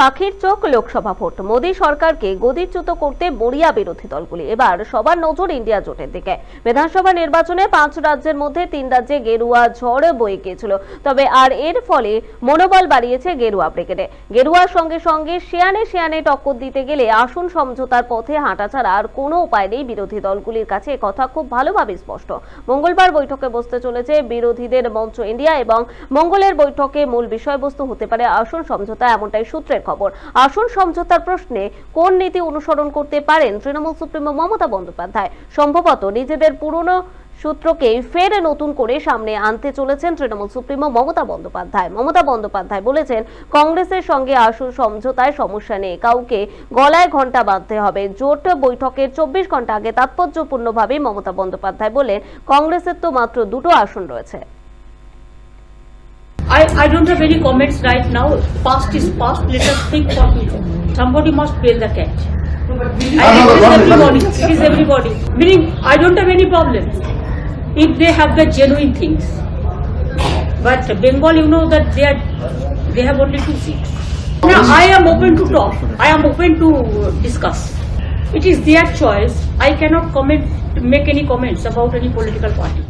পাখির চোখ লোকসভা ভোট। মোদী সরকারকে গদিচ্যুত করতে মরিয়া বিরোধী দলগুলি। এবার সবার নজর ইন্ডিয়া জোটের দিকে। বিধানসভা নির্বাচনে পাঁচ রাজ্যের মধ্যে তিন রাজ্যে গেরুয়া ঝড় বয়ে গিয়েছিল। তবে আর এর ফলে মনোবল বাড়িয়েছে গেরুয়া ব্রিগেডে। গেরুয়ার সঙ্গে সঙ্গে শিয়ানে শিয়ানে টক্কর দিতে গেলে আসন সমঝোতার পথে হাঁটা ছাড়া আর কোনো উপায় নেই বিরোধী দলগুলির কাছে। কথা খুব ভালোভাবে স্পষ্ট। মঙ্গলবার বৈঠকে বসতে চলেছে বিরোধীদের মঞ্চ ইন্ডিয়া এবং মঙ্গলের বৈঠকে মূল বিষয়বস্তু হতে পারে আসন সমঝোতা, এমনটাই সূত্রের খবর। আসন সমঝোতার প্রশ্নে কোন নীতি অনুসরণ করতে পারেন তৃণমূল সুপ্রিমো মমতা বন্দ্যোপাধ্যায়? সম্ভবত নিজেদের পুরনো সূত্রকে ফের নতুন করে সামনে আনতে চলেছেন তৃণমূল সুপ্রিমো মমতা বন্দ্যোপাধ্যায়। মমতা বন্দ্যোপাধ্যায় বলেছেন, কংগ্রেসের সঙ্গে আসন সমঝোতায় সমস্যা নেই, কাউকে গলায় ঘণ্টা বাঁধতে হবে। জোট বৈঠকের চব্বিশ ঘণ্টা আগে তাৎপর্যপূর্ণভাবে মমতা বন্দ্যোপাধ্যায় বলেন, কংগ্রেসের তো মাত্র দুটো আসন রয়েছে। I, I don't have any comments right now. Past is past. Let us think for future. Somebody must bail the cat. I think it is everybody. It is everybody. Meaning, I don't have any problem if they have the genuine things. But Bengal, you know that they are, they have only two seats. Now, I am open to talk. I am open to discuss. It is their choice. I cannot comment, make any comments about any political party.